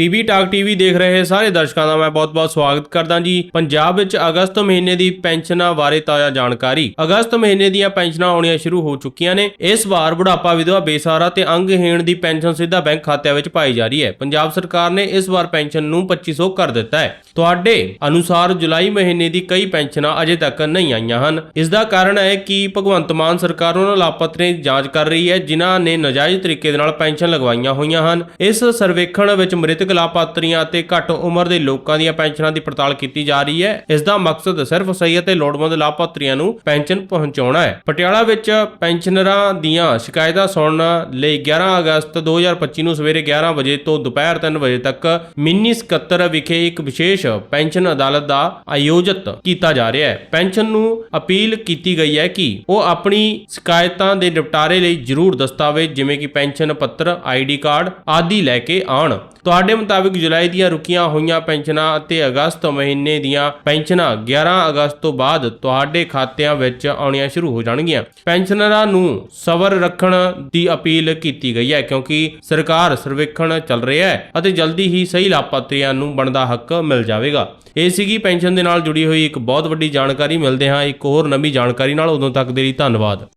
PB talk TV ਦੇਖ ਰਹੇ ਸਾਰੇ ਦਰਸ਼ਕਾਂ ਦਾ ਮੈਂ ਬਹੁਤ-ਬਹੁਤ ਸਵਾਗਤ ਕਰਦਾ ਜੀ। ਪੰਜਾਬ ਵਿੱਚ ਅਗਸਤ ਮਹੀਨੇ ਦੀ ਪੈਨਸ਼ਨਾਂ ਬਾਰੇ ਤਾਜ਼ਾ ਜਾਣਕਾਰੀ। ਅਗਸਤ ਮਹੀਨੇ ਦੀਆਂ ਪੈਨਸ਼ਨਾਂ ਆਉਣੀਆਂ ਸ਼ੁਰੂ ਹੋ ਚੁੱਕੀਆਂ ਨੇ। ਇਸ ਵਾਰ ਬੁਢਾਪਾ ਵਿਧਵਾ ਬੇਸਹਾਰਾ ਤੇ ਅੰਗਹੀਣ ਦੀ ਪੈਨਸ਼ਨ ਸਿੱਧਾ ਬੈਂਕ ਖਾਤਿਆਂ ਵਿੱਚ ਪਾਈ ਜਾ ਰਹੀ ਹੈ। ਪੰਜਾਬ ਸਰਕਾਰ ਨੇ ਇਸ ਵਾਰ ਪੈਨਸ਼ਨ ਨੂੰ 2500 ਕਰ ਦਿੱਤਾ ਹੈ। ਤੁਹਾਡੇ ਅਨੁਸਾਰ ਜੁਲਾਈ ਮਹੀਨੇ ਦੀ ਕਈ ਪੈਨਸ਼ਨਾਂ ਅਜੇ ਤੱਕ ਨਹੀਂ ਆਈਆਂ ਹਨ। ਇਸ ਦਾ ਕਾਰਨ ਹੈ ਕਿ ਭਗਵੰਤ ਮਾਨ ਸਰਕਾਰ ਉਹਨਾਂ ਲਾਪਤਰੀਆਂ ਦੀ ਜਾਂਚ ਕਰ ਰਹੀ ਹੈ, ਜਿਨ੍ਹਾਂ ਨੇ ਨਾਜਾਇਜ਼ ਤਰੀਕੇ ਦੇ ਨਾਲ ਪੈਨਸ਼ਨ ਲਗਵਾਈਆਂ ਹੋਈਆਂ ਹਨ। ਇਸ ਸਰਵੇਖਣ ਵਿੱਚ ਮ੍ਰਿਤਕ ਲਾਭਪਾਤਰੀਆਂ ਅਤੇ ਘੱਟ ਉਮਰ ਦੇ ਲੋਕਾਂ ਦੀਆਂ ਪੈਨਸ਼ਨਾਂ ਦੀ ਪੜਤਾਲ ਕੀਤੀ ਜਾ ਰਹੀ ਹੈ। ਇਸ ਦਾ ਮਕਸਦ ਸਿਰਫ ਸਹੀ ਅਤੇ ਲੋੜਵੰਦ ਲਾਪਤਰੀਆਂ ਨੂੰ ਪੈਨਸ਼ਨ ਪਹੁੰਚਾਉਣਾ ਹੈ। ਪਟਿਆਲਾ ਵਿੱਚ ਪੈਨਸ਼ਨਰਾਂ ਦੀਆਂ ਸ਼ਿਕਾਇਤਾਂ ਸੁਣਨ ਲਈ 11 ਅਗਸਤ 2025 ਨੂੰ ਸਵੇਰੇ 11 ਵਜੇ ਤੋਂ ਦੁਪਹਿਰ 3 ਵਜੇ ਤੱਕ ਮਿੰਨੀ ਸਕੱਤਰ ਵਿਖੇ ਇੱਕ ਵਿਸ਼ੇਸ਼ ਪੈਨਸ਼ਨ ਅਦਾਲਤ ਦਾ ਆਯੋਜਿਤ ਕੀਤਾ ਜਾ ਰਿਹਾ ਹੈ। ਪੈਨਸ਼ਨ ਨੂੰ ਅਪੀਲ ਕੀਤੀ ਗਈ ਹੈ ਕਿ ਉਹ ਆਪਣੀ ਸ਼ਿਕਾਇਤਾਂ ਦੇ ਨਿਪਟਾਰੇ ਲਈ ਜ਼ਰੂਰ ਦਸਤਾਵੇਜ਼, ਜਿਵੇਂ ਕਿ ਪੈਨਸ਼ਨ ਪੱਤਰ ਆਈਡੀ ਕਾਰਡ ਆਦਿ ਲੈ ਕੇ ਆਉਣ। ਤੁਹਾਡੇ ਮੁਤਾਬਿਕ ਜੁਲਾਈ ਦੀਆਂ ਰੁਕੀਆਂ ਹੋਈਆਂ ਪੈਨਸ਼ਨਾਂ ਅਤੇ ਅਗਸਤ ਮਹੀਨੇ ਦੀਆਂ ਪੈਨਸ਼ਨਾਂ 11 ਅਗਸਤ ਤੋਂ ਬਾਅਦ ਤੁਹਾਡੇ ਖਾਤਿਆਂ ਵਿੱਚ ਆਉਣੀਆਂ ਸ਼ੁਰੂ ਹੋ ਜਾਣਗੀਆਂ। ਪੈਨਸ਼ਨਰਾਂ ਨੂੰ ਸਬਰ ਰੱਖਣ ਦੀ ਅਪੀਲ ਕੀਤੀ ਗਈ ਹੈ ਕਿਉਂਕਿ ਸਰਕਾਰ ਸਰਵੇਖਣ ਚੱਲ ਰਿਹਾ ਹੈ ਅਤੇ ਜਲਦੀ ਹੀ ਸਹੀ ਲਾਭਪਾਤਰੀਆਂ ਨੂੰ ਬਣਦਾ ਹੱਕ ਮਿਲ ਜਾਵੇਗਾ। ਇਹ ਸੀਗੀ ਪੈਨਸ਼ਨ ਦੇ ਨਾਲ ਜੁੜੀ ਹੋਈ ਇੱਕ ਬਹੁਤ ਵੱਡੀ ਜਾਣਕਾਰੀ। ਮਿਲਦੇ ਹਾਂ ਇੱਕ ਹੋਰ ਨਵੀਂ ਜਾਣਕਾਰੀ ਨਾਲ। ਉਦੋਂ ਤੱਕ ਦੇ ਲਈ ਧੰਨਵਾਦ।